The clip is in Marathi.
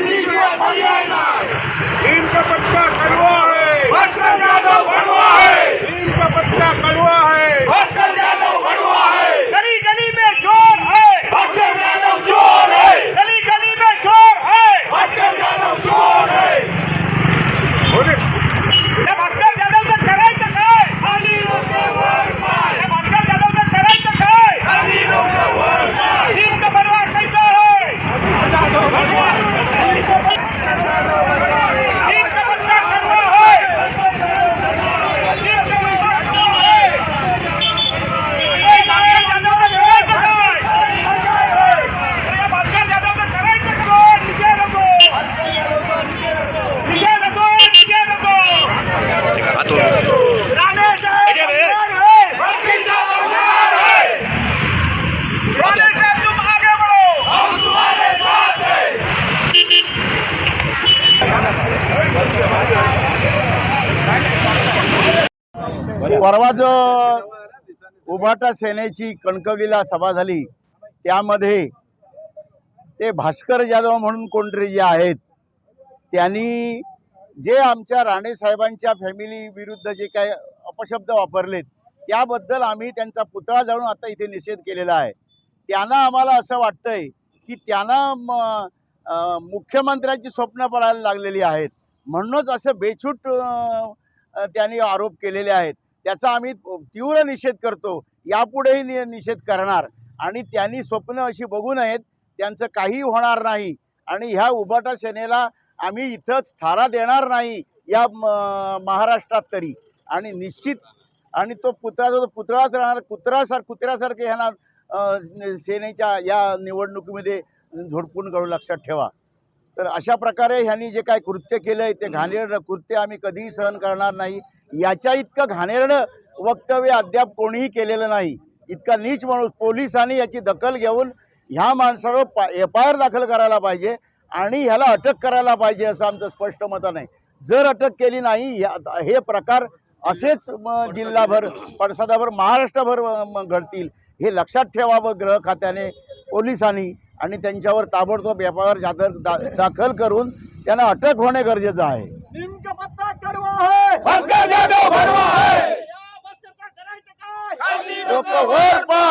你说 हो. परवा जो उभाटा सेनेची कणकवलीला सभा झाली. त्यामध्ये ते भास्कर जाधव म्हणून कोणतरी जे आहेत त्यांनी जे आमच्या राणे साहेबांच्या फॅमिली विरुद्ध जे काही अपशब्द वापरलेत त्याबद्दल आम्ही त्यांचा पुतळा जाळून आता इथे निषेध केलेला आहे. त्यांना आम्हाला असं वाटतंय की त्यांना मुख्यमंत्र्यांची स्वप्न पडायला लागलेली आहेत. म्हणूनच असं बेछूट त्यांनी आरोप केलेले आहेत. त्याचा आम्ही तीव्र निषेध करतो. यापुढेही नि निषेध करणार. आणि त्यांनी स्वप्न अशी बघू नयेत त्यांचं काही होणार नाही. आणि ह्या उबाटा सेनेला आम्ही इथंच थारा देणार नाही या म- महाराष्ट्रात तरी. आणि निश्चित आणि तो पुतळा जो पुतळाच राहणार कुत्रासार कुत्र्यासारखे ह्यांना सेनेच्या या निवडणुकीमध्ये झोडपून काढू लक्षात ठेवा. तर अशा प्रकारे ह्यांनी जे काय कृत्य केलंय ते घाणेरडं कृत्य आम्ही कधीही सहन करणार नाही. याच्या इतकं घाणेरडं वक्तव्य अद्याप कोणीही केलेलं नाही. इतका नीच माणूस पोलिसांनी याची दखल घेऊन ह्या माणसावर एफ आय आर दाखल करायला पाहिजे आणि ह्याला अटक करायला पाहिजे असं आमचं स्पष्ट मत नाही. जर अटक केली नाही ह्या- हे प्रकार असेच म, जिल्हाभर पडसादाभर महाराष्ट्रभर म, घडतील हे लक्षात ठेवावं गृह खात्याने पोलिसांनी आणि त्यांच्यावर ताबडतोब एफ आय आर दा दाखल करून त्यांना अटक होणे गरजेचं आहे. भास्कर जाधव भरवा है। या भास्करचा करायचं काय? लोक वर पा।